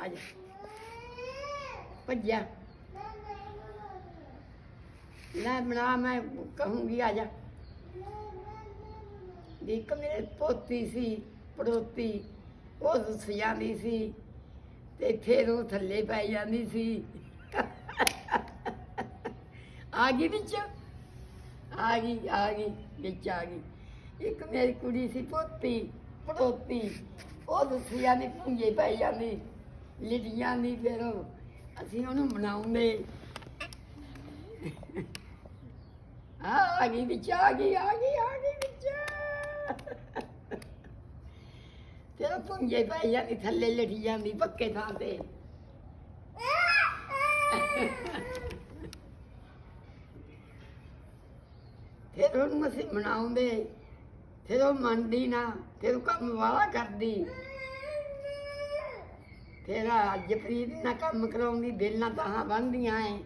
ਆ ਜਾ ਭੱਜਿਆ। ਲੈ ਬਣਾ, ਮੈਂ ਕਹੂੰਗੀ ਆ ਜਾ ਇੱਕ ਮੇਰੇ ਪੋਤੀ ਸੀ, ਪੜੋਤੀ, ਉਹ ਰੁੱਸ ਜਾਂਦੀ ਸੀ ਤੇ ਫਿਰ ਉਹ ਥੱਲੇ ਪੈ ਜਾਂਦੀ ਸੀ। ਆ ਗਈ ਵਿੱਚ? ਆ ਗਈ ਆ ਗਈ, ਵਿੱਚ ਆ ਗਈ। ਇੱਕ ਮੇਰੀ ਕੁੜੀ ਸੀ ਪੋਤੀ, ਪੜੋਤੀ, ਉਹ ਰੁੱਸ ਜਾਂਦੀ, ਪੁੰਜੇ ਪੈ ਜਾਂਦੀ। ਲਿਟ ਜਾਂਦੀ ਫਿਰ ਉਹ ਅਸੀਂ ਉਹਨੂੰ ਬਣਾਉਂਦੇ ਆ ਗਈ ਵਿੱਚ, ਆ ਗਈ ਆ ਗਈ ਆ ਗਈ ਵਿੱਚ। ਤੇਰਾ ਪੁੰਜੇ ਪੈ ਜਾਂਦੀ ਥੱਲੇ ਲਿਟ ਜਾਂਦੀ ਪੱਕੇ ਥਾਂ ਤੇ। ਫਿਰ ਉਹਨੂੰ ਅਸੀਂ ਬਣਾਉਂਦੇ ਫਿਰ ਉਹ ਮੰਨਦੀ ਨਾ, ਫਿਰ ਉਹ ਕੰਮ ਵਾਲਾ ਕਰਦੀ। ਫਿਰ ਅੱਜ ਪ੍ਰੀਤ ਨਾਲ ਕੰਮ ਕਰਾਉਂਦੀ ਬੇਲਾਂ ਤਾਂ ਬੰਦੀਆਂ ਐ।